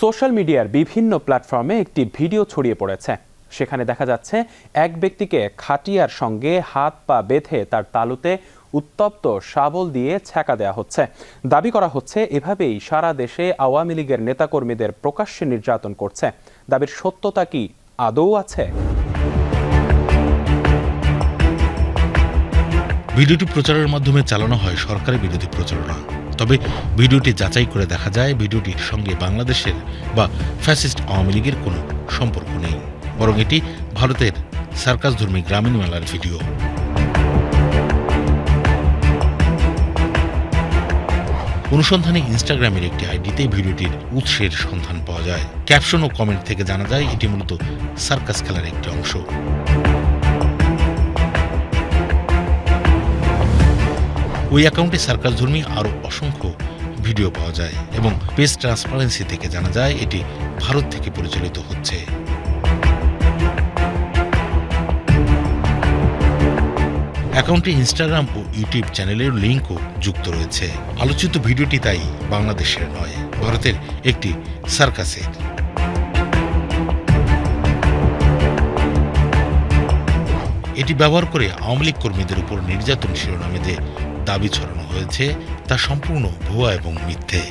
Social মিডিয়ার বিভিন্ন প্ল্যাটফর্মে একটি ভিডিও ছড়িয়ে পড়েছে। সেখানে দেখা যাচ্ছে, এক ব্যক্তিকে খাটিয়ার সঙ্গে হাত পা বেঁধে তার তালুতে উত্তপ্ত শাবল দিয়ে ছ্যাঁকা দেওয়া হচ্ছে। দাবি করা হচ্ছে, এভাবেই সারা দেশে আওয়ামী লীগের নেতাকর্মীদের প্রকাশ্যে নির্যাতন করছে। দাবির সত্যতা কি আদৌ আছে? ভিডিওটি প্রচারের মাধ্যমে চালানো হয় সরকারি বিরোধী প্রচারণা। তবে ভিডিওটি যাচাই করে দেখা যায় ভিডিওটির সঙ্গে বাংলাদেশের বা ফ্যাসিস্ট আওয়ামী লীগের কোনো সম্পর্ক নেই। বরং এটি ভারতের সার্কাসধর্মী গ্রামীণ মেলার ভিডিও। অনুসন্ধানে ইনস্টাগ্রামের একটি আইডিতে ভিডিওটির উৎসের সন্ধান পাওয়া যায়। ক্যাপশন ও কমেন্ট থেকে জানা যায়, এটি মূলত সার্কাস খেলার একটি অংশ। ওই অ্যাকাউন্টে সার্কাসধর্মী আরও অসংখ্য ভিডিও পাওয়া যায় এবং পেজ ট্রান্সপারেন্সি থেকে জানা যায় এটি ভারত থেকে পরিচালিত হচ্ছে। অ্যাকাউন্টে ইনস্টাগ্রাম ও ইউটিউব চ্যানেলের লিঙ্কও যুক্ত রয়েছে। আলোচিত ভিডিওটি তাই বাংলাদেশের নয়, ভারতের একটি সার্কাসের এটি ব্যবহার করে আওয়ামী লীগ কর্মীদের উপর নির্যাতন শিরোনামে দাবি ছড়ানো হয়েছে তা সম্পূর্ণ ভুয়া এবং মিথ্যে।